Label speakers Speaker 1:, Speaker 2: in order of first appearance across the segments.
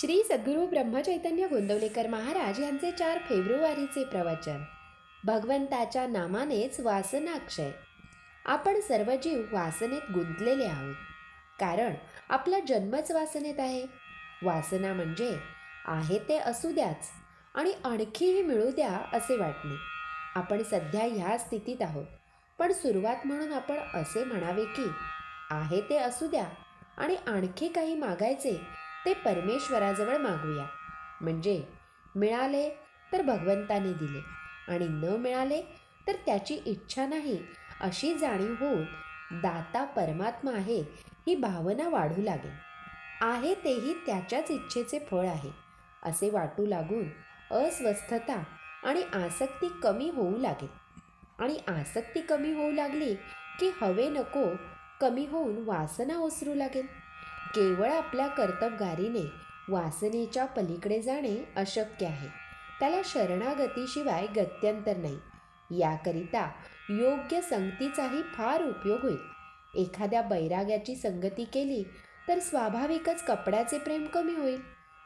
Speaker 1: श्री सद्गुरू ब्रह्मचैतन्य गोंदवलेकर महाराज यांचे चार फेब्रुवारीचे प्रवचन. भगवंताच्या नामानेच वासनाक्षय. आपण सर्व जीव वासनेत गुंतलेले आहोत. कारण आपला जन्मच वासनेत आहे. वासना म्हणजे आहे ते असू द्याच आणि आणखीही मिळू द्या असे वाटणे. आपण सध्या ह्या स्थितीत आहोत. पण सुरुवात म्हणून आपण असे म्हणावे की आहे ते असू द्या आणि आणखी काही मागायचे ते परमेश्वराजवळ मागूया. म्हणजे मिळाले तर भगवंताने दिले आणि न मिळाले तर त्याची इच्छा नाही अशी जाणीव होऊन दाता परमात्मा आहे ही भावना वाढू लागेल. आहे तेही त्याच्याच इच्छेचे फळ आहे असे वाटू लागून अस्वस्थता आणि आसक्ती कमी होऊ लागेल. आणि आसक्ती कमी होऊ लागली की हवे नको कमी होऊन वासना ओसरू लागेल. केवळ आपल्या कर्तबगारीने वासनेच्या पलीकडे जाणे अशक्य आहे. त्याला शरणागतीशिवाय गत्यंतर नाही. याकरिता योग्य संगतीचाही फार उपयोग होईल. एखाद्या बैराग्याची संगती केली तर स्वाभाविकच कपड्याचे प्रेम कमी होईल.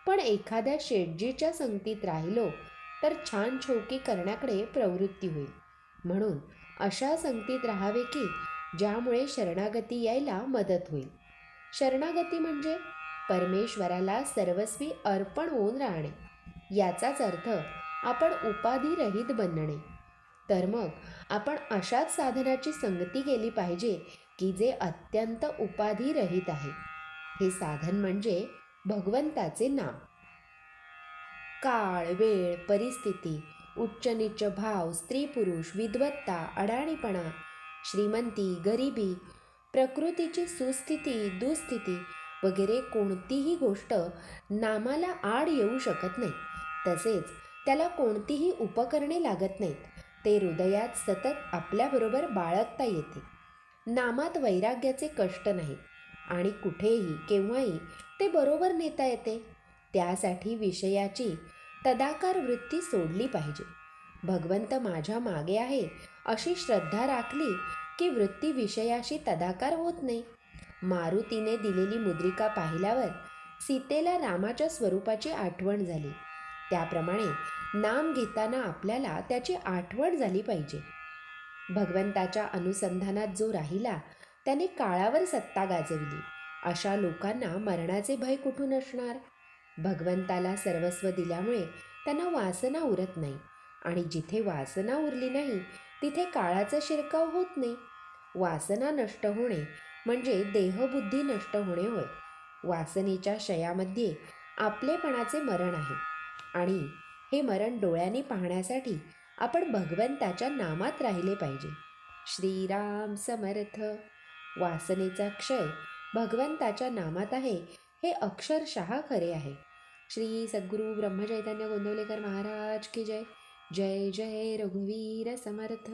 Speaker 1: पण एखाद्या शेटजीच्या संगतीत राहिलो तर छान छौकी करण्याकडे प्रवृत्ती होईल. म्हणून अशा संगतीत राहावे की ज्यामुळे शरणागती यायला मदत होईल. शरणागती म्हणजे परमेश्वराला सर्वस्वी अर्पण होऊन राहणे. याचाच अर्थ आपण उपाधिरहित बनणे. तर मग आपण अशाच साधनाची संगती केली पाहिजे की जे अत्यंत उपाधिरहित आहे. हे साधन म्हणजे भगवंताचे नाम. काळ वेळ परिस्थिती उच्च नीच भाव स्त्री पुरुष विद्वत्ता अडाणीपणा श्रीमंती गरिबी प्रकृतीची सुस्थिती दुस्थिती वगैरे कोणतीही गोष्ट नामाला आड येऊ शकत नाही. तसेच त्याला कोणतीही उपकरणे लागत नाहीत. ते हृदयात सतत आपल्याबरोबर बाळगता येते. नामात वैराग्याचे कष्ट नाहीत आणि कुठेही केव्हाही ते बरोबर नेता येते. त्यासाठी विषयाची तदाकार वृत्ती सोडली पाहिजे. भगवंत माझ्या मागे आहे अशी श्रद्धा राखली की वृत्ती विषयाशी तदाकार होत नाही. मारुतीने दिलेली मुद्रिका पाहिल्यावर सीतेला रामाच्या स्वरूपाची आठवण झाली. त्याप्रमाणे नाम घेताना आपल्याला त्याची आठवण झाली पाहिजे. भगवंताच्या अनुसंधानात जो राहिला त्याने काळावर सत्ता गाजवली. अशा लोकांना मरणाचे भय कुठून असणार? भगवंताला सर्वस्व दिल्यामुळे त्यांना वासना उरत नाही. आणि जिथे वासना उरली नाही तिथे काळाचा शिरकाव होत नाही. वासना नष्ट होणे म्हणजे देहबुद्धी नष्ट होणे होय. वासनेच्या शयामध्ये आपलेपणाचे मरण आहे आणि हे मरण डोळ्याने पाहण्यासाठी आपण भगवंताच्या नामात राहिले पाहिजे. श्रीराम समर्थ. वासनेचा क्षय भगवंताच्या नामात आहे हे अक्षरशः खरे आहे. श्री सद्गुरू ब्रह्मचैतन्य गोंदवलेकर महाराज की जय. जय जय रघुवीर समर्थ.